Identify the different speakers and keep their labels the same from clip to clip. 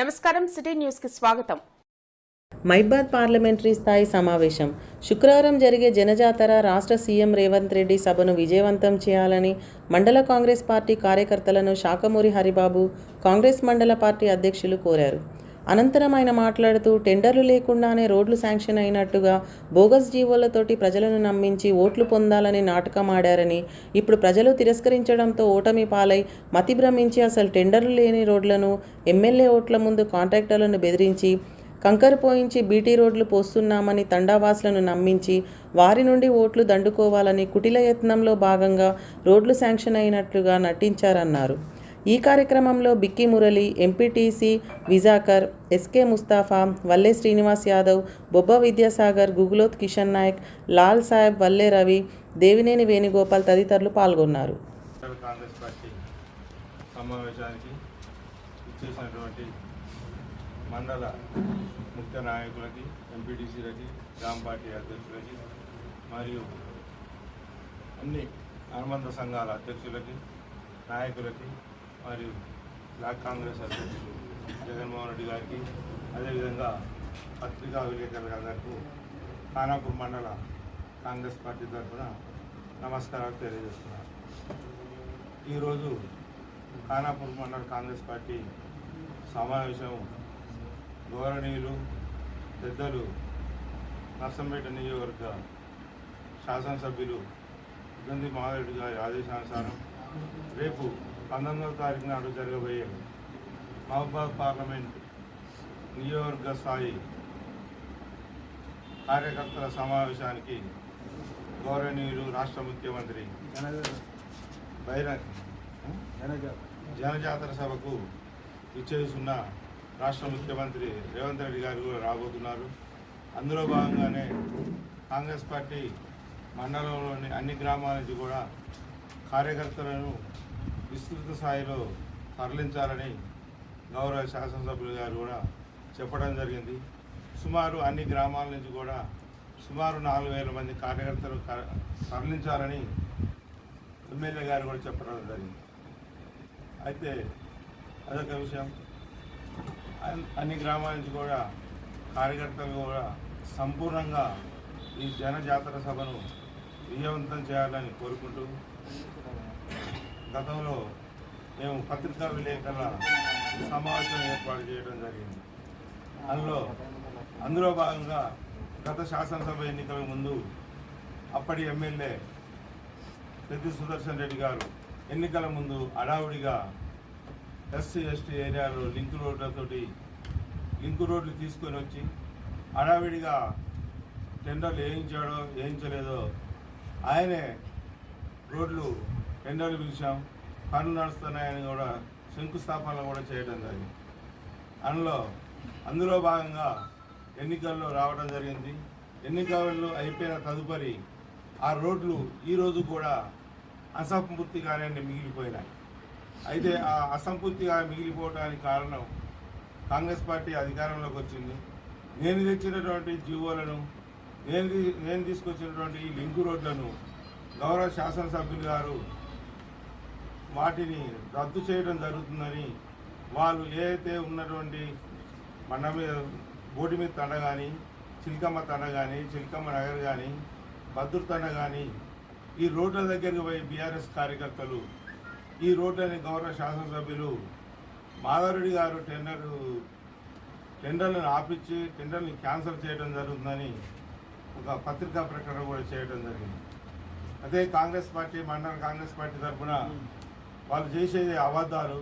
Speaker 1: నమస్కారం సిటీ న్యూస్కి స్వాగతం.
Speaker 2: మైబాద్ పార్లమెంటరీ స్థాయి సమావేశం. శుక్రవారం జరిగే జనజాతర రాష్ట్ర సీఎం రేవంత్ రెడ్డి సభను విజయవంతం చేయాలని మండల కాంగ్రెస్ పార్టీ కార్యకర్తలను శాఖమూరి హరిబాబు కాంగ్రెస్ మండల పార్టీ అధ్యక్షులు కోరారు. అనంతరం ఆయన మాట్లాడుతూ టెండర్లు లేకుండానే రోడ్లు శాంక్షన్ అయినట్టుగా బోగస్ జీవోలతోటి ప్రజలను నమ్మించి ఓట్లు పొందాలని నాటకం ఆడారని ఇప్పుడు ప్రజలు తిరస్కరించడంతో ఓటమి పాలై మతిభ్రమించి అసలు టెండర్లు లేని రోడ్లను ఎమ్మెల్యే ఓట్ల ముందు కాంట్రాక్టర్లను బెదిరించి కంకర పోయించి బీటీ రోడ్లు పోస్తున్నామని తండావాసులను నమ్మించి వారి నుండి ఓట్లు దండుకోవాలని కుటిల యత్నంలో భాగంగా రోడ్లు శాంక్షన్ అయినట్లుగా నటించారన్నారు. ఈ కార్యక్రమంలో Bikki Murali MPTC Vijakar S K Mustafa Valle Srinivas Yadav బొబ్బ విద్యాసాగర్ గుగులోత్ కిషన్ నాయక్ లాల్ సాహెబ్ వల్లే రవి దేవినేని వేణుగోపాల్ తదితరులు పాల్గొన్నారు.
Speaker 3: కాంగ్రెస్ పార్టీ సమావేశానికి ఇచ్చేసినటువంటి మండల ముఖ్య నాయకులకి ఎంపీటీసీలకి గ్రామ పార్టీ అధ్యక్షులకి మరియు అన్ని అనుబంధ సంఘాల అధ్యక్షులకి నాయకులకి మరియు బ్లాక్ కాంగ్రెస్ అధ్యక్షులు జగన్మోహన్ రెడ్డి గారికి అదేవిధంగా పత్రికా విలేకరులందరికీ ఖానాపూర్ మండల కాంగ్రెస్ పార్టీ తరఫున నమస్కారాలు తెలియజేస్తున్నాను. ఈరోజు ఖానాపూర్ మండల కాంగ్రెస్ పార్టీ సమావేశం గౌరవనీయులు పెద్దలు నర్సంపేట నియోజకవర్గ శాసనసభ్యులు గంధి మాధవరెడ్డి గారి ఆదేశానుసారం రేపు పంతొమ్మిదవ తారీఖు నాడు జరగబోయే మహబాద్ పార్లమెంట్ నియోజకవర్గ స్థాయి కార్యకర్తల సమావేశానికి గౌరవనీయులు రాష్ట్ర ముఖ్యమంత్రి బహిరంగ జనజాతర సభకు ఇచ్చేస్తున్న రాష్ట్ర ముఖ్యమంత్రి రేవంత్ రెడ్డి గారు కూడా రాబోతున్నారు. అందులో భాగంగానే కాంగ్రెస్ పార్టీ మండలంలోని అన్ని గ్రామాల నుంచి కూడా కార్యకర్తలను విస్తృత స్థాయిలో తరలించాలని గౌరవ శాసనసభ్యులు గారు కూడా చెప్పడం జరిగింది. సుమారు అన్ని గ్రామాల నుంచి కూడా సుమారు నాలుగు వేల మంది కార్యకర్తలు తరలించాలని ఎమ్మెల్యే గారు కూడా చెప్పడం జరిగింది. అయితే అదొక విషయం. అన్ని గ్రామాల నుంచి కూడా కార్యకర్తలు కూడా సంపూర్ణంగా ఈ జనజాతర సభను విజయవంతం చేయాలని కోరుకుంటూ గతంలో మేము పత్రికా విలేకరుల సమావేశం ఏర్పాటు చేయడం జరిగింది. అందులో అందులో భాగంగా గత శాసనసభ ఎన్నికల ముందు అప్పటి ఎమ్మెల్యే పెద్ది సుదర్శన్ రెడ్డి గారు ఎన్నికల ముందు అడావుడిగా ఎస్సీ ఎస్టీ ఏరియాలో లింక్ రోడ్లతోటి లింక్ రోడ్లు తీసుకొని వచ్చి అడావిడిగా టెండర్లు వేయించాడో వేయించలేదో ఆయనే రోడ్లు టెండర్లు పిలిచాం. పనులు నడుస్తున్నాయని కూడా శంకుస్థాపనలు కూడా చేయడం జరిగింది. అందులో అందులో భాగంగా ఎన్నికల్లో రావడం జరిగింది. ఎన్నికల్లో అయిపోయిన తదుపరి ఆ రోడ్లు ఈరోజు కూడా అసంపూర్తిగానే మిగిలిపోయినాయి. అయితే ఆ అసంపూర్తిగా మిగిలిపోవడానికి కారణం కాంగ్రెస్ పార్టీ అధికారంలోకి వచ్చింది. నేను తెచ్చినటువంటి జీవోలను నేను నేను తీసుకొచ్చినటువంటి ఈ లింకు రోడ్లను గౌరవ శాసనసభ్యులు గారు వాటిని రద్దు చేయడం జరుగుతుందని వాళ్ళు ఏదైతే ఉన్నటువంటి మన మీద బోటి మీద తండ కానీ చిల్కమ్మ తండ కానీ చిల్కమ్మ నగర్ కానీ భద్రు తండ కానీ ఈ రోడ్ల దగ్గరికి పోయి బీఆర్ఎస్ కార్యకర్తలు ఈ రోడ్లని గౌరవ శాసనసభ్యులు మాధవరెడ్డి గారు టెండర్ టెండర్లను ఆపించి టెండర్ని క్యాన్సిల్ చేయడం జరుగుతుందని ఒక పత్రికా ప్రకటన కూడా చేయడం జరిగింది. అదే కాంగ్రెస్ పార్టీ మండల కాంగ్రెస్ పార్టీ తరఫున వాళ్ళు చేసేది అబద్ధాలు.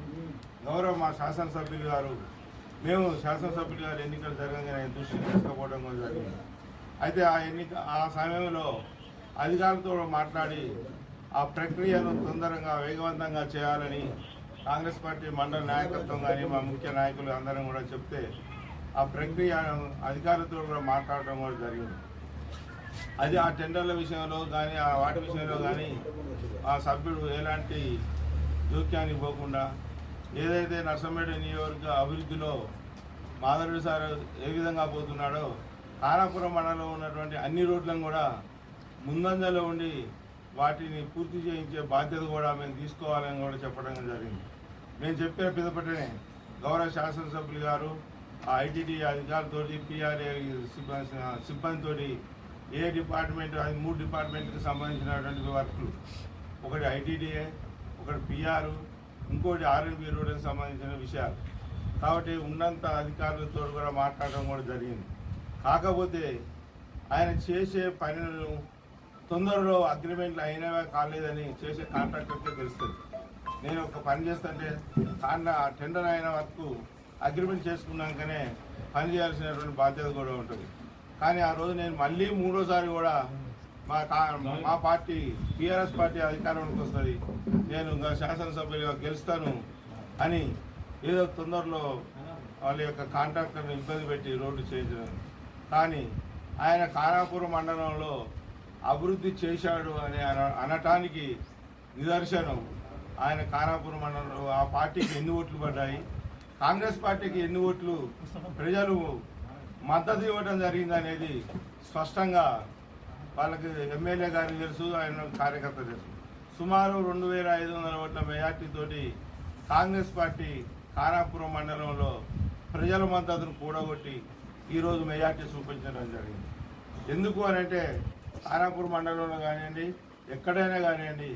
Speaker 3: గౌరవ మా శాసనసభ్యులు గారు మేము శాసనసభ్యులు గారు ఎన్నికలు జరగగానే దృష్టి తీసుకుపోవడం కూడా జరిగింది. అయితే ఆ ఎన్నిక ఆ సమయంలో అధికారులతో మాట్లాడి ఆ ప్రక్రియను తొందరగా వేగవంతంగా చేయాలని కాంగ్రెస్ పార్టీ మండల నాయకత్వం కానీ మా ముఖ్య నాయకులు అందరం కూడా చెప్తే ఆ ప్రక్రియ అధికారులతో కూడా మాట్లాడడం కూడా జరిగింది. అది ఆ టెండర్ల విషయంలో కానీ ఆ వాటి విషయంలో కానీ ఆ సభ్యుడు ఎలాంటి జోక్యానికి పోకుండా ఏదైతే నర్సంపేట నియోజకవర్గ అభివృద్ధిలో మాధవుడు సార్ ఏ విధంగా పోతున్నాడో కారాపురం మండలంలో ఉన్నటువంటి అన్ని రోడ్లను కూడా ముందంజలో ఉండి వాటిని పూర్తి చేయించే బాధ్యత కూడా మేము తీసుకోవాలని కూడా చెప్పడం జరిగింది. మేము చెప్పిన పిదపటనే గౌరవ శాసనసభ్యులు గారు ఆ ఐటీడీ అధికారులతో పిఆర్ఏ సిబ్బంది సిబ్బందితో ఏ డిపార్ట్మెంట్ అది మూడు డిపార్ట్మెంట్కి సంబంధించినటువంటి వర్క్లు. ఒకటి ఐటీడీఏ ఒకటి పిఆర్ ఇంకోటి ఆర్ఎన్బి రోడ్కి సంబంధించిన విషయాలు. కాబట్టి ఉన్నంత అధికారులతో కూడా మాట్లాడడం కూడా జరిగింది. కాకపోతే ఆయన చేసే పనులను తొందరలో అగ్రిమెంట్లు అయినవే కాలేదని చేసే కాంట్రాక్టర్కే తెలుస్తుంది. నేను ఒక పని చేస్తుంటే కాండ టెండర్ అయిన వరకు అగ్రిమెంట్ చేసుకున్నాకనే పని చేయాల్సినటువంటి బాధ్యత కూడా ఉంటుంది. కానీ ఆ రోజు నేను మళ్ళీ మూడోసారి కూడా మా కా- మా పార్టీ టీఆర్ఎస్ పార్టీ అధికారంలోకి వస్తుంది. నేను ఇంకా శాసనసభ్యులుగా గెలుస్తాను అని ఏదో తొందరలో వాళ్ళ యొక్క కాంట్రాక్టర్ని ఇబ్బంది పెట్టి రోడ్డు చేయించడం. కానీ ఆయన కారాపురం మండలంలో అభివృద్ధి చేశాడు అని అన- అనటానికి నిదర్శనం. ఆయన కారాపురం మండలంలో ఆ పార్టీకి ఎన్ని ఓట్లు పడ్డాయి? కాంగ్రెస్ పార్టీకి ఎన్ని ఓట్లు? ప్రజలు మద్దతు ఇవ్వడం జరిగిందనేది స్పష్టంగా వాళ్ళకి ఎమ్మెల్యే గారికి తెలుసు ఆయన కార్యకర్త తెలుసు. సుమారు రెండు వేల ఐదు వందల ఓట్ల మెజార్టీతోటి కాంగ్రెస్ పార్టీ కారాపురం మండలంలో ప్రజల మద్దతును కూడగొట్టి ఈరోజు మెజార్టీ చూపించడం జరిగింది. ఎందుకు అని అంటే కారాపూర్ మండలంలో కానివ్వండి ఎక్కడైనా కానివ్వండి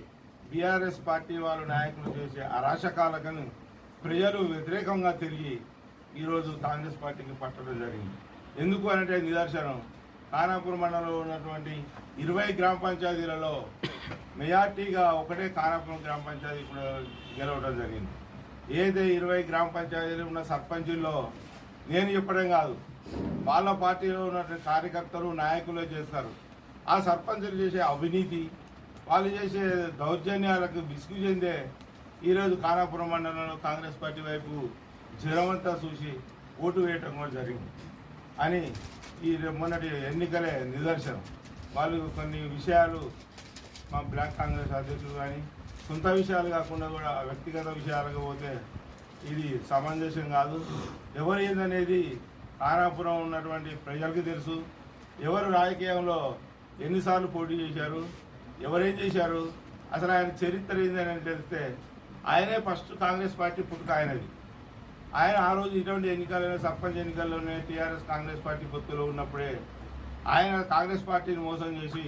Speaker 3: బీఆర్ఎస్ పార్టీ వాళ్ళు నాయకులు చేసే అరాచకాలకను ప్రజలు వ్యతిరేకంగా తిరిగి ఈరోజు కాంగ్రెస్ పార్టీకి పట్టడం జరిగింది. ఎందుకు అంటే నిదర్శనం ఖానాపూర్ మండలంలో ఉన్నటువంటి ఇరవై గ్రామ పంచాయతీలలో మెజార్టీగా ఒకటే ఖానాపురం గ్రామ పంచాయతీ కూడా గెలవడం జరిగింది. ఏదైతే ఇరవై గ్రామ పంచాయతీలు ఉన్న సర్పంచుల్లో నేను చెప్పడం కాదు వాళ్ళ పార్టీలో ఉన్నటువంటి కార్యకర్తలు నాయకులే చేస్తారు. ఆ సర్పంచులు చేసే అవినీతి వాళ్ళు చేసే దౌర్జన్యాలకు విసుగు చెందే ఈరోజు ఖానాపురం మండలంలో కాంగ్రెస్ పార్టీ వైపు జ్వరమంతా చూసి ఓటు వేయటం కూడా జరిగింది. అని ఈ మొన్నటి ఎన్నికలే నిదర్శనం. వాళ్ళు కొన్ని విషయాలు మా బ్లాక్ కాంగ్రెస్ అధ్యక్షులు కానీ సొంత విషయాలు కాకుండా కూడా వ్యక్తిగత విషయాలకు పోతే ఇది సమంజసం కాదు. ఎవరు ఏందనేది కారాపురం ఉన్నటువంటి ప్రజలకు తెలుసు. ఎవరు రాజకీయంలో ఎన్నిసార్లు పోటీ చేశారు? ఎవరేం చేశారు? అసలు ఆయన చరిత్ర ఏందని తెలిస్తే ఆయనే ఫస్ట్ కాంగ్రెస్ పార్టీ పుట్టుక ఆయనది. ఆయన ఆ రోజు ఇటువంటి ఎన్నికల్లోనే సర్పంచ్ ఎన్నికల్లోనే టీఆర్ఎస్ కాంగ్రెస్ పార్టీ గుర్తులో ఉన్నప్పుడే ఆయన కాంగ్రెస్ పార్టీని మోసం చేసి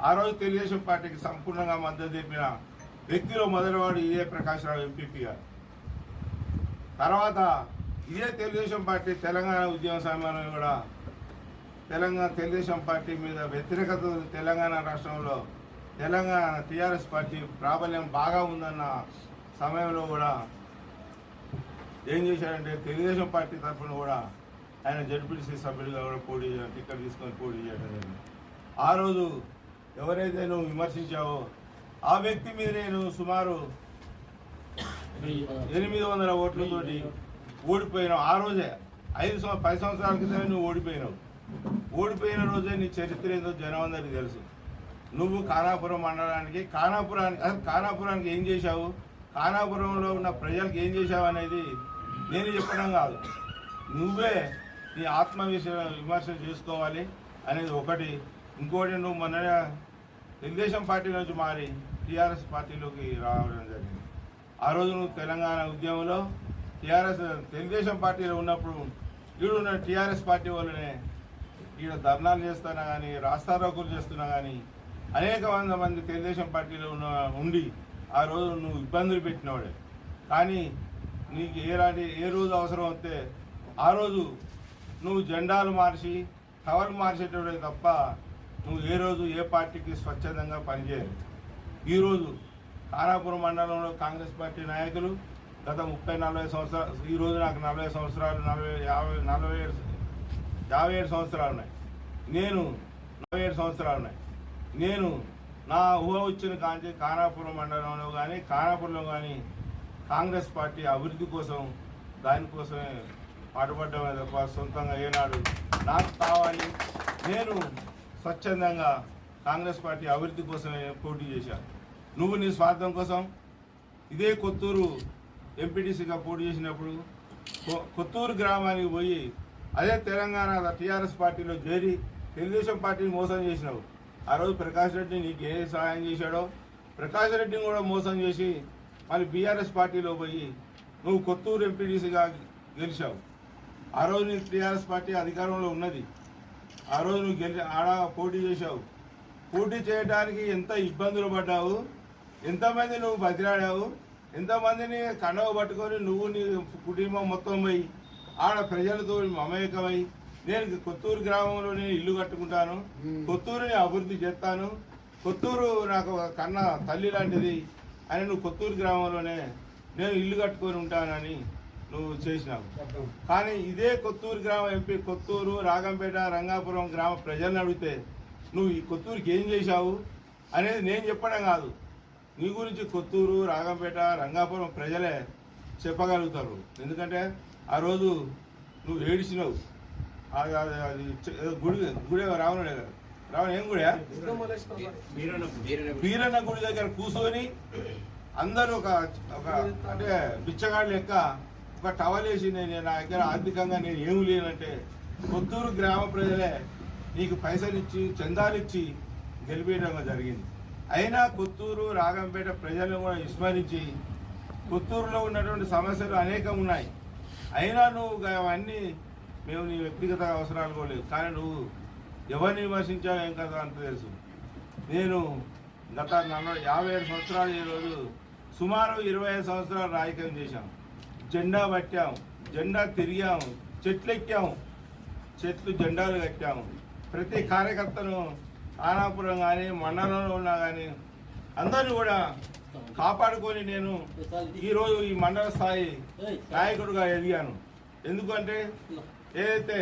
Speaker 3: ఆ రోజు తెలుగుదేశం పార్టీకి సంపూర్ణంగా మద్దతు తెలిపిన వ్యక్తిలో మొదటివాడు ఇదే ప్రకాష్ రావు ఎంపీపీ గారు తర్వాత ఇదే తెలుగుదేశం పార్టీ తెలంగాణ ఉద్యమ సమయంలో కూడా తెలంగాణ తెలుగుదేశం పార్టీ మీద వ్యతిరేకత తెలంగాణ రాష్ట్రంలో తెలంగాణ టీఆర్ఎస్ పార్టీ ప్రాబల్యం బాగా ఉందన్న సమయంలో కూడా ఏం చేశాడంటే తెలుగుదేశం పార్టీ తరఫున కూడా ఆయన జడ్పీటీసీ సభ్యుడిగా కూడా పోటీ చేయడం టిక్కెట్ తీసుకొని పోటీ చేయడం జరిగింది. ఆ రోజు ఎవరైతే నువ్వు విమర్శించావో ఆ వ్యక్తి మీద నేను సుమారు ఎనిమిది వందల ఓట్లతోటి ఓడిపోయినావు. ఆ రోజే ఐదు సంవత్సరం పది సంవత్సరాల క్రితమే నువ్వు ఓడిపోయినావు. ఓడిపోయిన రోజే నీ చరిత్ర ఏందో జనం అందరికీ తెలుసు. నువ్వు కానాపురం మండలానికి కానాపురానికి అసలు కానాపురానికి ఏం చేశావు? కానాపురంలో ఉన్న ప్రజలకు ఏం చేశావు అనేది నేను చెప్పడం కాదు. నువ్వే నీ ఆత్మ విమర్శ చేసుకోవాలి అనేది ఒకటి. ఇంకోటి నువ్వు మొన్న తెలుగుదేశం పార్టీ నుంచి మారి టీఆర్ఎస్ పార్టీలోకి రావడం జరిగింది. ఆ రోజు నువ్వు తెలంగాణ ఉద్యమంలో టీఆర్ఎస్ తెలుగుదేశం పార్టీలో ఉన్నప్పుడు ఈడున్న టీఆర్ఎస్ పార్టీ వాళ్ళనే ఈడ ధర్నాలు చేస్తున్నా కానీ రాస్తారోకులు చేస్తున్నా కానీ అనేక వంద మంది తెలుగుదేశం పార్టీలో ఉన్న ఉండి ఆ రోజు నువ్వు ఇబ్బందులు పెట్టినవాడే. కానీ నీకు ఏలాంటి ఏ రోజు అవసరం వస్తే ఆ రోజు నువ్వు జెండాలు మార్చి కవర్లు మార్చేటోడే తప్ప నువ్వు ఏ రోజు ఏ పార్టీకి స్వచ్ఛందంగా పనిచేయరు ఈరోజు కానాపురం మండలంలో కాంగ్రెస్ పార్టీ నాయకులు గత ముప్పై నలభై సంవత్సరాలు ఈ రోజు నాకు నలభై సంవత్సరాలు నలభై యాభై నలభై ఏడు యాభై ఏడు సంవత్సరాలు ఉన్నాయి. నేను నలభై ఏడు సంవత్సరాలు ఉన్నాయి. నేను నా ఊహ వచ్చిన కాంచి కానాపురం మండలంలో కానీ కానాపురంలో కానీ కాంగ్రెస్ పార్టీ అభివృద్ధి కోసం దానికోసమే పాటుపడ్డమే తప్ప సొంతంగా ఏనాడు నాకు కావాలి. నేను స్వచ్ఛందంగా కాంగ్రెస్ పార్టీ అభివృద్ధి కోసమే పోటీ చేశాను నువ్వు నీ స్వార్థం కోసం ఇదే కొత్తూరు ఎంపీటీసీగా పోటీ చేసినప్పుడు కొ- కొత్తూరు గ్రామానికి పోయి అదే తెలంగాణ టీఆర్ఎస్ పార్టీలో చేరి తెలుగుదేశం పార్టీని మోసం చేసినావు. ఆ రోజు ప్రకాష్ రెడ్డి నీకు ఏ సహాయం చేశాడో ప్రకాష్ రెడ్డిని కూడా మోసం చేసి మళ్ళీ బీఆర్ఎస్ పార్టీలో పోయి నువ్వు కొత్తూరు ఎంపీటీసీగా గెలిచావు. ఆ రోజు నీకు టీఆర్ఎస్ పార్టీ అధికారంలో ఉన్నది. ఆ రోజు నువ్వు గెలి ఆడ పోటీ చేశావు. పోటీ చేయడానికి ఎంత ఇబ్బందులు పడ్డావు? ఎంతమంది నువ్వు బతిరాడావు ఎంతమందిని కండవ పట్టుకొని నువ్వు నీ కుటుంబం మొత్తం పోయి ఆడ ప్రజలతో మమేకమై నేను కొత్తూరు గ్రామంలో నేను ఇల్లు కట్టుకుంటాను కొత్తూరుని అభివృద్ధి చేస్తాను కొత్తూరు నాకు కన్న తల్లి లాంటిది అని నువ్వు కొత్తూరు గ్రామంలోనే నేను ఇల్లు కట్టుకొని ఉంటానని నువ్వు చేసినావు. కానీ ఇదే కొత్తూరు గ్రామ ఎంపీ కొత్తూరు రాగంపేట రంగాపురం గ్రామ ప్రజలను అడిగితే నువ్వు ఈ కొత్తూరుకి ఏం చేశావు? అనేది నేను చెప్పడం కాదు. నీ గురించి కొత్తూరు రాగంపేట రంగాపురం ప్రజలే చెప్పగలుగుతారు. ఎందుకంటే ఆ రోజు నువ్వు ఏడిచినావు. అది గుడి గుడి రావణుడే కదా. రావణ ఏం గుడి వీరన్న గుడి దగ్గర కూర్చొని అందరూ ఒక ఒక అంటే బిచ్చగాడు లెక్క ఒక టవల్ వేసి నేను నా దగ్గర ఆర్థికంగా నేను ఏమి లేనంటే కొత్తూరు గ్రామ ప్రజలే నీకు పైసలు ఇచ్చి చందాలు ఇచ్చి గెలిపేయడం జరిగింది. అయినా కొత్తూరు రాగంపేట ప్రజలను కూడా విస్మరించి కొత్తూరులో ఉన్నటువంటి సమస్యలు అనేకం ఉన్నాయి. అయినా నువ్వు అవన్నీ మేము నీ వ్యక్తిగత అవసరాలు కూడా లేవు. కానీ నువ్వు ఎవరిని విమర్శించావు ఏం కదా అంత తెలుసు. నేను గత నలభై యాభై ఏడు సంవత్సరాలు ఈరోజు సుమారు ఇరవై ఐదు సంవత్సరాలు రాజకీయం చేశాం. జెండా పట్టాం జెండా తిరిగాం చెట్లు ఎక్కాం చెట్లు జెండాలు కట్టాము ప్రతి కార్యకర్తను ఆనాపురం కానీ మండలంలో ఉన్నా కానీ అందరూ కూడా కాపాడుకొని నేను ఈరోజు ఈ మండల స్థాయి నాయకుడిగా ఎదిగాను. ఎందుకంటే ఏదైతే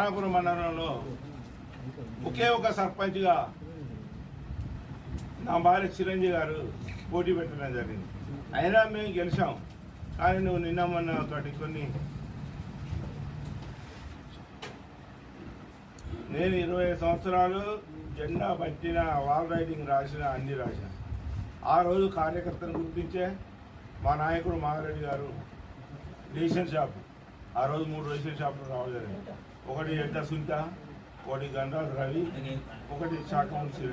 Speaker 3: ఆనాపురం మండలంలో ఒకే ఒక సర్పంచ్గా నా భార్య చిరంజీవి గారు పోటీ పెట్టడం జరిగింది. అయినా మేము గెలిచాం. కానీ నువ్వు నిన్న మొన్న తోటి కొన్ని నేను ఇరవై సంవత్సరాలు జెండా పట్టిన వాల్ రైటింగ్ రాసిన అన్ని రాసిన. ఆ రోజు కార్యకర్తను గుర్తించే మా నాయకుడు మాగారెడ్డి గారు రేషన్ షాప్. ఆ రోజు మూడు రేషన్ షాపులు రావడం జరిగింది. ఒకటి ఎడ్డ సుంత ఒకటి గండ్రాజు రవి ఒకటి శాఖవంశీ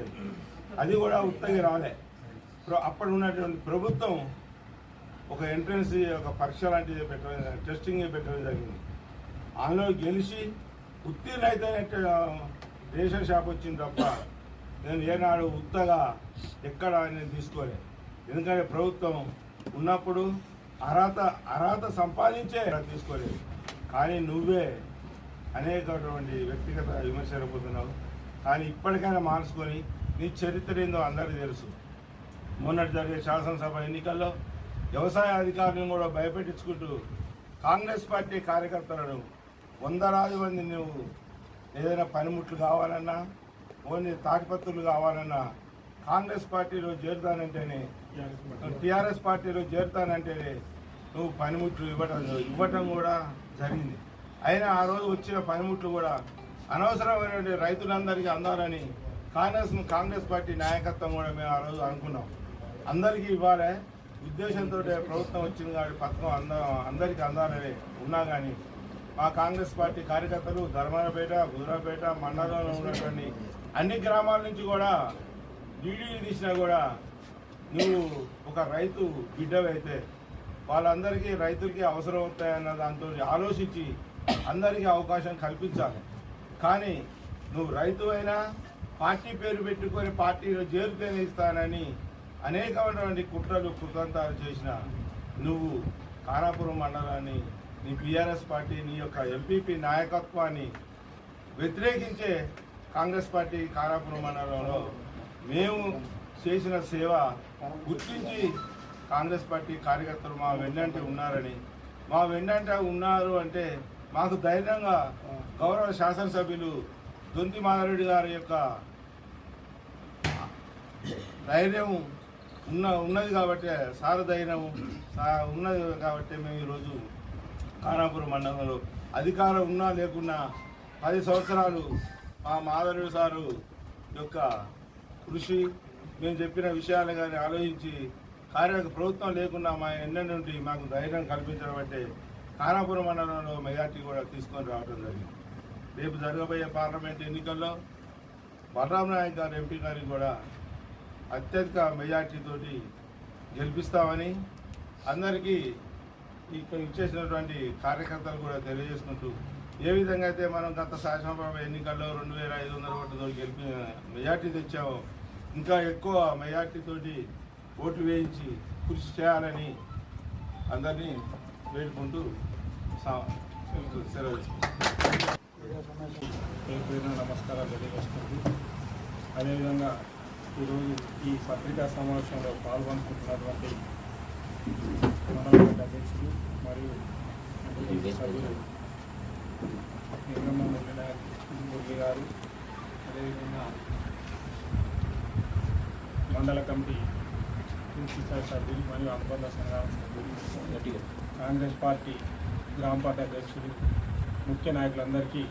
Speaker 3: అది కూడా ఉత్తగి రాలే. అప్పుడు ఉన్నటువంటి ప్రభుత్వం ఒక ఎంట్రన్స్ ఒక పరీక్ష లాంటిది పెట్టడం టెస్టింగ్ పెట్టడం జరిగింది. అందులో గెలిచి ఉత్తీర్ణ అయితే రేషన్ షాప్ వచ్చింది తప్ప నేను ఏనాడు ఉత్తగా ఎక్కడ నేను తీసుకోలే. ఎందుకంటే ప్రభుత్వం ఉన్నప్పుడు అర్హత అర్హత సంపాదించే తీసుకోలేదు. కానీ నువ్వే అనేకటువంటి వ్యక్తిగత విమర్శలు పొందుతున్నావు కానీ ఇప్పటికైనా మార్చుకొని నీ చరిత్ర ఏందో అందరికీ తెలుసు. మొన్నటి జరిగే శాసనసభ ఎన్నికల్లో వ్యవసాయ అధికారులను కూడా భయపెట్టించుకుంటూ కాంగ్రెస్ పార్టీ కార్యకర్తలను వందలాది మంది నువ్వు ఏదైనా పనిముట్లు కావాలన్నా ఓన్లీ తాటిపత్రులు కావాలన్నా కాంగ్రెస్ పార్టీలో చేరుతానంటేనే టీఆర్ఎస్ పార్టీలో చేరుతానంటేనే నువ్వు పనిముట్లు ఇవ్వటం ఇవ్వటం కూడా జరిగింది. అయినా ఆ రోజు వచ్చిన పనిముట్లు కూడా అనవసరమైనటువంటి రైతులందరికీ అందాలని కాంగ్రెస్ కాంగ్రెస్ పార్టీ నాయకత్వం కూడా మేము ఆ రోజు అనుకున్నాం. అందరికీ ఇవ్వాలి ఉద్దేశంతో ప్రభుత్వం వచ్చింది కాబట్టి పథకం అంద అందరికీ అందాలని ఉన్నా కానీ మా కాంగ్రెస్ పార్టీ కార్యకర్తలు ధర్మారపేట గుజరాపేట మండలంలో ఉన్నటువంటి అన్ని గ్రామాల నుంచి కూడా డీడీలు తీసినా కూడా నువ్వు ఒక రైతు బిడ్డవైతే వాళ్ళందరికీ రైతులకి అవసరం అవుతాయన్న దాంతో ఆలోచించి అందరికీ అవకాశం కల్పించాలి. కానీ నువ్వు రైతు అయినా పార్టీ పేరు పెట్టుకొని పార్టీలో చేరుతేనే ఇస్తానని అనేకమైనటువంటి కుట్రలు కుతంతాలు చేసిన నువ్వు కారాపురం మండలాన్ని నీ బీఆర్ఎస్ పార్టీ నీ యొక్క ఎంపీపీ నాయకత్వాన్ని వ్యతిరేకించే కాంగ్రెస్ పార్టీ కారాపురం మండలంలో మేము చేసిన సేవ గుర్తించి కాంగ్రెస్ పార్టీ కార్యకర్తలు మా వెన్నంటే ఉన్నారని. మా వెన్నంటే ఉన్నారు అంటే మాకు ధైర్యంగా గౌరవ శాసనసభ్యులు దొంతి మాధవరెడ్డి గారి యొక్క ధైర్యం ఉన్న ఉన్నది కాబట్టి సారధైర్యం సా- ఉన్నది కాబట్టి మేము ఈరోజు ఖానాపురం మండలంలో అధికారం ఉన్నా లేకున్నా పది సంవత్సరాలు మా మాధవరెడ్డి సారు యొక్క కృషి మేము చెప్పిన విషయాలు కానీ ఆలోచించి కార్య ప్రభుత్వం లేకున్నా మా ఎన్న నుండి మాకు ధైర్యం కల్పించడం అంటే ఖానాపురం మండలంలో మెజార్టీ కూడా తీసుకొని రావడం జరిగింది. రేపు జరగబోయే పార్లమెంట్ ఎన్నికల్లో బలరాం నాయక్ గారు ఎంపీ గారికి కూడా అత్యధిక మెజార్టీతోటి గెలిపిస్తామని అందరికీ ఇక్కడ ఇచ్చేసినటువంటి కార్యకర్తలు కూడా తెలియజేసుకుంటూ ఏ విధంగా అయితే మనం గత శాసనసభ ఎన్నికల్లో రెండు వేల ఐదు వందల ఓట్లతో గెలిపి మెజార్టీ తెచ్చామో ఇంకా ఎక్కువ మెజార్టీతోటి ఓటు ఓట్లు వేయించి కృషి చేయాలని అందరినీ వేడుకుంటూ సెలవు
Speaker 4: పేరు పేరున నమస్కారాలు తెలియజేస్తుంది. అదేవిధంగా ఈరోజు ఈ పత్రికా సమావేశంలో పాల్గొనుకుంటున్నటువంటి మండల అధ్యక్షులు మరియు సభ్యులు నింగమ్మ మురళి గారు. అదేవిధంగా మండల కమిటీ పూర్తి సభ్యులు మరియు అనుబంధ సంఘాల సభ్యులు కాంగ్రెస్ పార్టీ గ్రామ పార్టీ అధ్యక్షులు ముఖ్య నాయకులందరికీ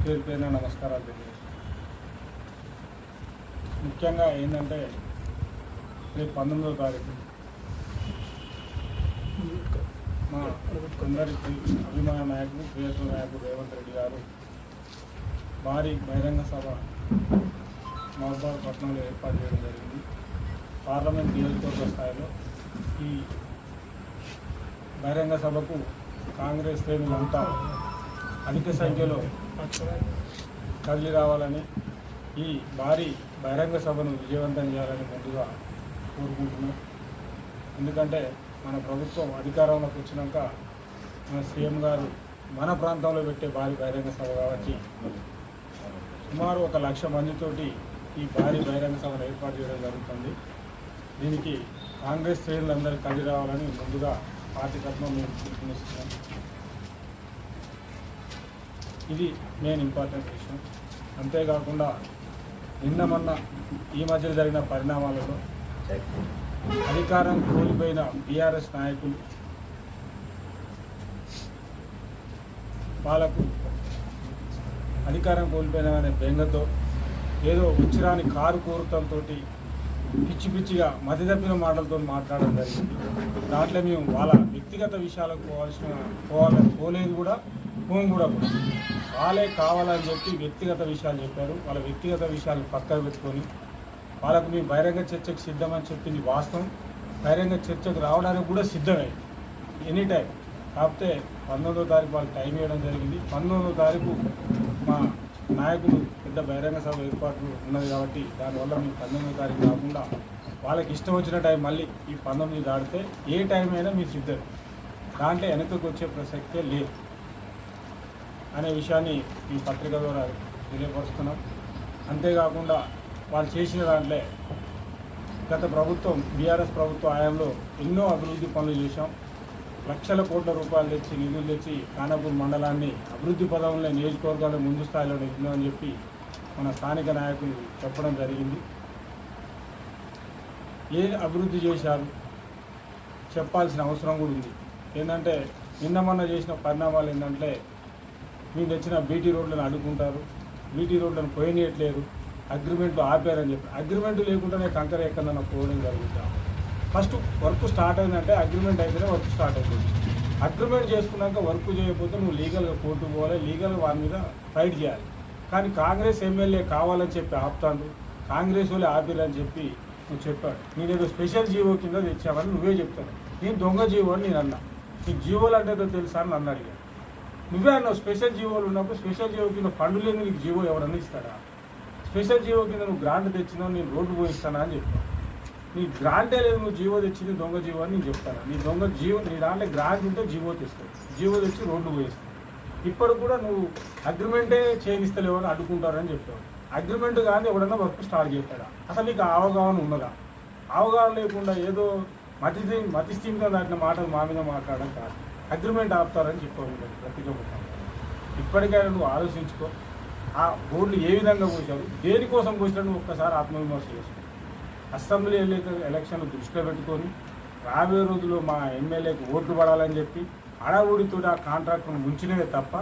Speaker 4: పేరు పేరున నమస్కారాలు తెలియజేస్తాను ముఖ్యంగా ఏంటంటే రేపు పంతొమ్మిదవ తారీఖు మా కొందరికి అభిమాన నాయకుడు ప్రియత్వ నాయకుడు రేవంత్ రెడ్డి గారు భారీ బహిరంగ సభ మహబాద్ పట్టణంలో ఏర్పాటు చేయడం జరిగింది. పార్లమెంట్ నియోజకవర్గ స్థాయిలో ఈ బహిరంగ సభకు కాంగ్రెస్ శ్రేణులంతా అధిక సంఖ్యలో కదిలి రావాలని ఈ భారీ బహిరంగ సభను విజయవంతం చేయాలని ముందుగా కోరుకుంటున్నాం. ఎందుకంటే మన ప్రభుత్వం అధికారంలోకి వచ్చినాక మన సీఎం గారు మన ప్రాంతంలో పెట్టే భారీ బహిరంగ సభ కాబట్టి సుమారు ఒక లక్ష మందితోటి ఈ భారీ బహిరంగ సభను ఏర్పాటు చేయడం జరుగుతుంది. దీనికి కాంగ్రెస్ శ్రేణులందరూ కలిసి రావాలని ముందుగా పార్టీ మేము పిలుపునిస్తున్నాం. ఇది మెయిన్ ఇంపార్టెంట్ విషయం. అంతేకాకుండా నిన్న మొన్న ఈ మధ్య జరిగిన పరిణామాలలో అధికారం కోల్పోయిన బీఆర్ఎస్ నాయకులు వాళ్ళకు అధికారం కోల్పోయిన అనే బెంగతో ఏదో ఉచ్చిరాని కారు కోరుతంతో పిచ్చి పిచ్చిగా మతి తప్పిన మాటలతో మాట్లాడడం జరిగింది. దాంట్లో మేము వాళ్ళ వ్యక్తిగత విషయాలకు పోవాల్సిన పోవాలని పోలేదు కూడా పోం కూడా వాళ్ళే కావాలని చెప్పి వ్యక్తిగత విషయాలు చెప్పారు. వాళ్ళ వ్యక్తిగత విషయాలు పక్కకు పెట్టుకొని వాళ్ళకు మేము బహిరంగ చర్చకు సిద్ధమని చెప్పింది వాస్తవం. బహిరంగ చర్చకు రావడానికి కూడా సిద్ధమైంది. Any time. కాకపోతే పంతొమ్మిదో తారీఖు వాళ్ళు టైం ఇవ్వడం జరిగింది. పంతొమ్మిదో తారీఖు మా నాయకులు పెద్ద బహిరంగ సభ ఏర్పాటు ఉన్నది కాబట్టి దానివల్ల మీకు పంతొమ్మిదో తారీఖు కాకుండా వాళ్ళకి ఇష్టం వచ్చిన టైం మళ్ళీ ఈ పంతొమ్మిది దాడితే ఏ టైం అయినా మీరు సిద్ధం. దాంట్లో వెనకకు వచ్చే ప్రసక్తే లేదు. అనే విషయాన్ని ఈ పత్రిక ద్వారా తెలియపరుస్తున్నాం. అంతేకాకుండా వాళ్ళు చేసిన దాంట్లో గత ప్రభుత్వం బీఆర్ఎస్ ప్రభుత్వ హయాంలో ఎన్నో అభివృద్ధి పనులు చేశాం. లక్షల కోట్ల రూపాయలు తెచ్చి నిధులు తెచ్చి ఖానాపూర్ మండలాన్ని అభివృద్ధి పదంలో నియోజకవర్గాలు ముందు స్థాయిలో నిలిచిందని చెప్పి మన స్థానిక నాయకులు చెప్పడం జరిగింది. ఏ అభివృద్ధి చేశారు? చెప్పాల్సిన అవసరం కూడా ఉంది. ఏంటంటే నిన్న మొన్న చేసిన పరిణామాలు ఏంటంటే మీరు తెచ్చిన బీటీ రోడ్లను అడ్డుకుంటారు. బీటీ రోడ్లను పోయనీయట్లేరు అగ్రిమెంట్లు ఆపారని చెప్పి అగ్రిమెంట్ లేకుండానే కంకర ఎక్కడన్నా పోవడం జరుగుతాం. ఫస్ట్ వర్క్ స్టార్ట్ అయిందంటే అగ్రిమెంట్ అయితేనే వర్క్ స్టార్ట్ అవుతుంది అగ్రిమెంట్ చేసుకున్నాక వర్క్ చేయకపోతే నువ్వు లీగల్గా కోర్టు పోవాలి లీగల్గా వారి మీద ఫైట్ చేయాలి. కానీ కాంగ్రెస్ ఎమ్మెల్యే కావాలని చెప్పి ఆపుతాను కాంగ్రెస్ వాళ్ళే ఆపిరని చెప్పి నువ్వు చెప్పాడు నేనేదో స్పెషల్ జీవో కింద తెచ్చావని నువ్వే చెప్తాను నేను దొంగ జీవో అని నేను అన్నా. నీకు జీవోలు అంటే ఏదో తెలుసా అని నన్ను అడిగాను నువ్వే అన్నావు స్పెషల్ జీవోలు ఉన్నప్పుడు స్పెషల్ జీవో కింద పండు లేని నీకు జీవో ఎవరన్నా ఇస్తాడా స్పెషల్ జీవో కింద నువ్వు గ్రాంట్ తెచ్చినావు నేను రోడ్డు పోయిస్తానా అని చెప్పాను నీ గ్రాంటే లేదు నువ్వు జీవో తెచ్చింది దొంగ జీవో అని నేను చెప్తాను. నీ దొంగ జీవో నీ దాంట్లో గ్రాంట్ ఉంటే జీవో తెస్తావు. జీవో తెచ్చి రోడ్డు పోయిస్తావు. ఇప్పుడు కూడా నువ్వు అగ్రిమెంటే చేయిస్తలేవు అని అడ్డుకుంటారని చెప్పావు. అగ్రిమెంట్ కానీ ఎవడన్నా వర్క్ స్టార్ట్ చేస్తాడా? అసలు నీకు అవగాహన ఉన్నదా? అవగాహన లేకుండా ఏదో మతి మతిస్థితిగా దాటిన మాటలు మా మీద మాట్లాడడం కాదు. అగ్రిమెంట్ ఆపుతారని చెప్పావు ప్రతి ప్రభుత్వం ఇప్పటికైనా నువ్వు ఆలోచించుకో. ఆ బోర్డులు ఏ విధంగా పోసారు దేనికోసం పోసినా నువ్వు ఒక్కసారి ఆత్మవిమర్శ చేసుకో. అసెంబ్లీ ఎలక్షన్ ఎలక్షన్లు దృష్టిలో పెట్టుకొని రాబోయే రోజుల్లో మా ఎమ్మెల్యేకి ఓట్లు పడాలని చెప్పి హడావుడితో ఆ కాంట్రాక్ట్ను ముంచినవే తప్ప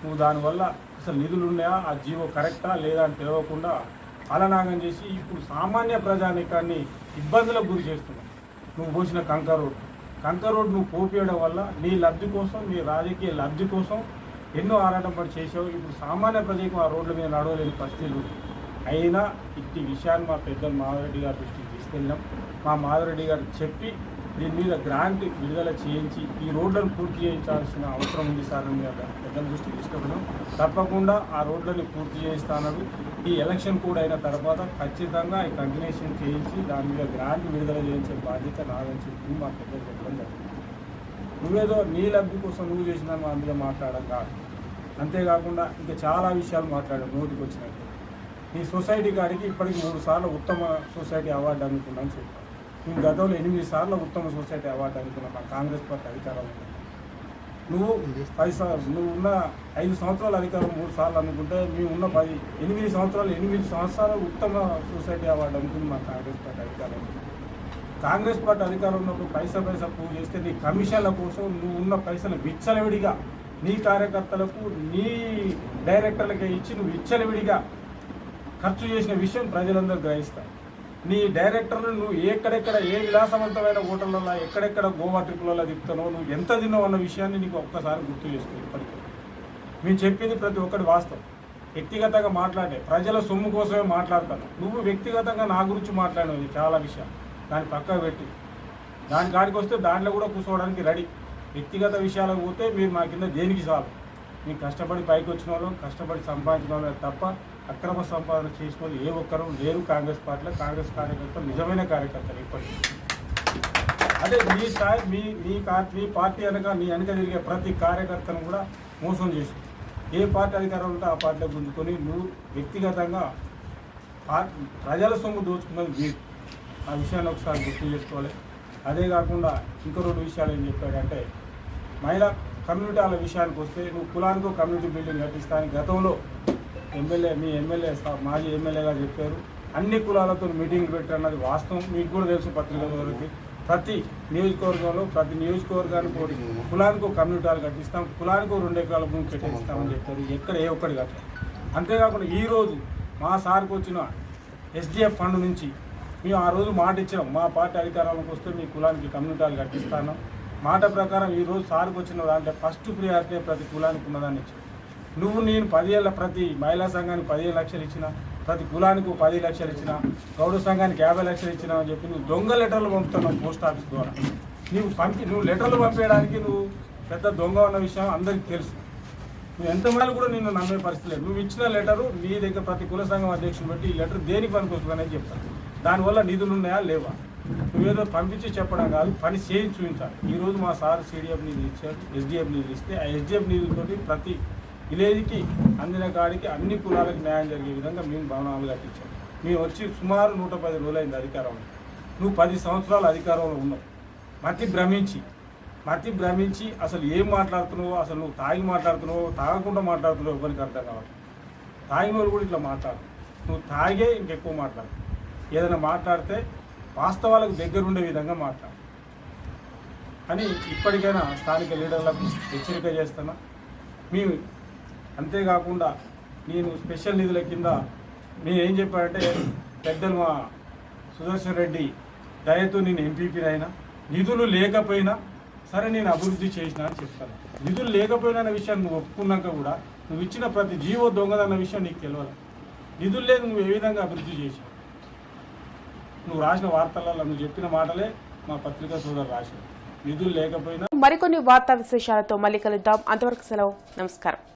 Speaker 4: నువ్వు దానివల్ల అసలు నిధులు ఉన్నాయా ఆ జీవో కరెక్టా లేదా అని తెలియకుండా అలనాగం చేసి ఇప్పుడు సామాన్య ప్రజానికాన్ని ఇబ్బందులకు గురి చేస్తున్నావు. నువ్వు పోసిన కంక రోడ్ కంక రోడ్ నువ్వు పోపేయడం వల్ల నీ లబ్ధి కోసం నీ రాజకీయ లబ్ధి కోసం ఎన్నో ఆరాటం పడి చేసావు ఇప్పుడు సామాన్య ప్రజలకు ఆ రోడ్ల మీద నడవలేని పరిస్థితులు అయినా ఇట్టి విషయాన్ని మా పెద్దలు మాధవరెడ్డి గారి దృష్టికి తీసుకెళ్ళాం మా మాధవరెడ్డి గారు చెప్పి దీని మీద గ్రాంట్ విడుదల చేయించి ఈ రోడ్లను పూర్తి చేయించాల్సిన అవసరం ఉంది సార్ అని పెద్దల దృష్టి తీసుకున్నాం తప్పకుండా ఆ రోడ్లని పూర్తి చేయిస్తానని ఈ ఎలక్షన్ కూడా అయిన తర్వాత ఖచ్చితంగా ఈ కంటిన్యూషన్ చేయించి దాని మీద గ్రాంట్ విడుదల చేయించే బాధ్యత నాదని చెప్పి మా పెద్దలు చెప్పడం జరిగింది. నువ్వేదో నీ లబ్ధి కోసం నువ్వు చేసిన మా మీద మాట్లాడడం కాదు. అంతేకాకుండా ఇంకా చాలా విషయాలు మాట్లాడాం నోటికి వచ్చినట్టు నీ సొసైటీ కాడికి ఇప్పటికి మూడు సార్లు ఉత్తమ సొసైటీ అవార్డు అందుకున్నాను చెప్పాను నువ్వు గతంలో ఎనిమిది సార్లు ఉత్తమ సొసైటీ అవార్డు అందుకున్నాం మా కాంగ్రెస్ పార్టీ అధికారంలో నువ్వు పది సార్లు నువ్వు ఉన్న ఐదు సంవత్సరాల అధికారం మూడు సార్లు అనుకుంటే మేము ఉన్న పది ఎనిమిది సంవత్సరాలు ఎనిమిది సంవత్సరాలు ఉత్తమ సొసైటీ అవార్డు అనుకుంది మా కాంగ్రెస్ పార్టీ అధికారంలో ఉంది. కాంగ్రెస్ పార్టీ అధికారం ఉన్నప్పుడు పైసా పైసా పూజ చేస్తే నీ కమిషన్ల కోసం నువ్వు ఉన్న పైసలు విచ్చలవిడిగా నీ కార్యకర్తలకు నీ డైరెక్టర్లకే ఇచ్చి నువ్వు విచ్చలవిడిగా ఖర్చు చేసిన విషయం ప్రజలందరూ గ్రహిస్తారు నీ డైరెక్టర్లు నువ్వు ఎక్కడెక్కడ ఏ విలాసవంతమైన హోటళ్ళలో ఎక్కడెక్కడ గోవా ట్రిప్లలో తిప్పుతున్నావు నువ్వు ఎంత తిన్నావు అన్న విషయాన్ని నీకు ఒక్కసారి గుర్తు చేసుకో ఇప్పటికీ. మేము చెప్పింది ప్రతి ఒక్కటి వాస్తవం. వ్యక్తిగతంగా మాట్లాడే ప్రజల సొమ్ము కోసమే మాట్లాడతాను. నువ్వు వ్యక్తిగతంగా నా గురించి మాట్లాడినవి చాలా విషయాలు. దాన్ని పక్కకు పెట్టి. దాని కాడికి వస్తే దాంట్లో కూడా కూర్చోవడానికి రెడీ. వ్యక్తిగత విషయాలకు పోతే మీరు మా కింద దేనికి చాలు? మీకు కష్టపడి పైకి వచ్చిన వాళ్ళు కష్టపడి సంపాదించిన వాళ్ళు తప్ప అక్రమ సంపాదన చేసిన వాళ్ళు ఏ ఒక్కరు లేరు కాంగ్రెస్ పార్టీలో. కాంగ్రెస్ కార్యకర్తలు నిజమైన కార్యకర్తలు ఇప్పటికీ. అదే మీ స్థాయి మీ మీ మీ పార్టీ వెనక నీ వెనక తిరిగే ప్రతి కార్యకర్తను కూడా మోసం చేసి ఏ పార్టీ అధికారం ఉంటే ఆ పార్టీలో గుంజుకొని నువ్వు వ్యక్తిగతంగా ప్రజల సొమ్ము దోచుకున్నది మీరు. ఆ విషయాన్ని ఒకసారి గుర్తు చేసుకోవాలి. అదే కాకుండా ఇంకో రెండు విషయాలు ఏం చెప్పాడంటే మహిళా కమ్యూనిటీ వాళ్ళ విషయానికి వస్తే నువ్వు కులానికో కమ్యూనిటీ బిల్డింగ్ కట్టిస్తానికి గతంలో ఎమ్మెల్యే మీ ఎమ్మెల్యే మాజీ ఎమ్మెల్యేగా చెప్పారు. అన్ని కులాలతో మీటింగ్లు పెట్టారన్నది వాస్తవం. మీకు కూడా తెలుసు పత్రికలకి ప్రతి నియోజకవర్గంలో ప్రతి నియోజకవర్గానికి ఒకటి కులానికి ఒక కమ్యూనిటీ కట్టిస్తాం. కులానికి రెండు ఎకరాల భూమి కట్టిస్తామని చెప్పారు. ఎక్కడ ఏ ఒక్కటి కట్టారు అంతేకాకుండా ఈరోజు మా సార్కి వచ్చిన ఎస్డిఎఫ్ ఫండ్ నుంచి మేము ఆ రోజు మాట ఇచ్చినాం. మా పార్టీ అధికారంలోకి వస్తే మీ కులానికి కమ్యూనిటీ కట్టిస్తాను. మాట ప్రకారం ఈరోజు సార్కి వచ్చిన దాంట్లో ఫస్ట్ ప్రియారిటీ ప్రతి కులానికి ఉన్నదాన్ని ఇచ్చాం నువ్వు నేను పదివేల ప్రతి మహిళా సంఘానికి పదిహేను లక్షలు ఇచ్చిన ప్రతి కులానికి పది లక్షలు ఇచ్చిన గౌడ సంఘానికి యాభై లక్షలు ఇచ్చిన అని చెప్పి నువ్వు దొంగ లెటర్లు పంపుతున్నావు పోస్ట్ ఆఫీస్ ద్వారా. నువ్వు పంపి నువ్వు లెటర్లు పంపేయడానికి నువ్వు పెద్ద దొంగ ఉన్న విషయం అందరికీ తెలుసు. నువ్వు ఎంతమంది కూడా నిన్ను నమ్మే పరిస్థితి లేదు. నువ్వు ఇచ్చిన లెటరు నీ దగ్గర ప్రతి కుల సంఘం అధ్యక్షుడు బట్టి ఈ లెటర్ దేనికి పనికొస్తుందని చెప్తాను. దానివల్ల నిధులు ఉన్నాయా? లేవా? నువ్వేదో పంపించి చెప్పడం కాదు పని చేయించి చూపించాలి. ఈరోజు మా సార్ సిడిఎఫ్ నిధులు ఇచ్చారు ఎస్డిఎఫ్ నిధులు ఇస్తే ఆ ఎస్డిఎఫ్ నిధులతోటి ప్రతి విలేజ్కి అందిన కాడికి అన్ని కులాలకు న్యాయం జరిగే విధంగా మేము భవనాలు కట్టించాం. మేము వచ్చి సుమారు నూట పది రోజులైంది అధికారంలో నువ్వు పది సంవత్సరాలు అధికారంలో ఉన్నావు. మతి భ్రమించి మతి భ్రమించి అసలు ఏం మాట్లాడుతున్నావో అసలు నువ్వు తాగి మాట్లాడుతున్నావో తాగకుండా మాట్లాడుతున్నావు ఎవరికి అర్థం కావాలి తాగిన వాళ్ళు కూడా ఇట్లా మాట్లాడు నువ్వు తాగే ఇంకెక్కువ మాట్లాడు ఏదైనా మాట్లాడితే వాస్తవాలకు దగ్గరుండే విధంగా మాట్లాడు. అని ఇప్పటికైనా స్థానిక లీడర్లకు హెచ్చరిక చేస్తున్నా. మేము అంతేకాకుండా నేను స్పెషల్ నిధుల కింద నేను ఏం చెప్పానంటే పెద్దలు మా సుదర్శన్ రెడ్డి దయతో నేను ఎంపీపీ అయినా నిధులు లేకపోయినా సరే నేను అభివృద్ధి చేసిన అని చెప్తాను. నిధులు లేకపోయినా అన్న విషయాన్ని నువ్వు ఒప్పుకున్నాక కూడా నువ్వు ఇచ్చిన ప్రతి జీవో దొంగదన్న విషయం నీకు తెలియదు నిధులు లేదు నువ్వు ఏ విధంగా అభివృద్ధి చేసావు నువ్వు రాసిన వార్తలలో నువ్వు చెప్పిన మాటలే మా పత్రికా సోదరు రాశారు. నిధులు లేకపోయినా
Speaker 1: మరికొన్ని వార్తా విశేషాలతో మళ్ళీ కలుద్దాం. అంతవరకు సెలవు. నమస్కారం.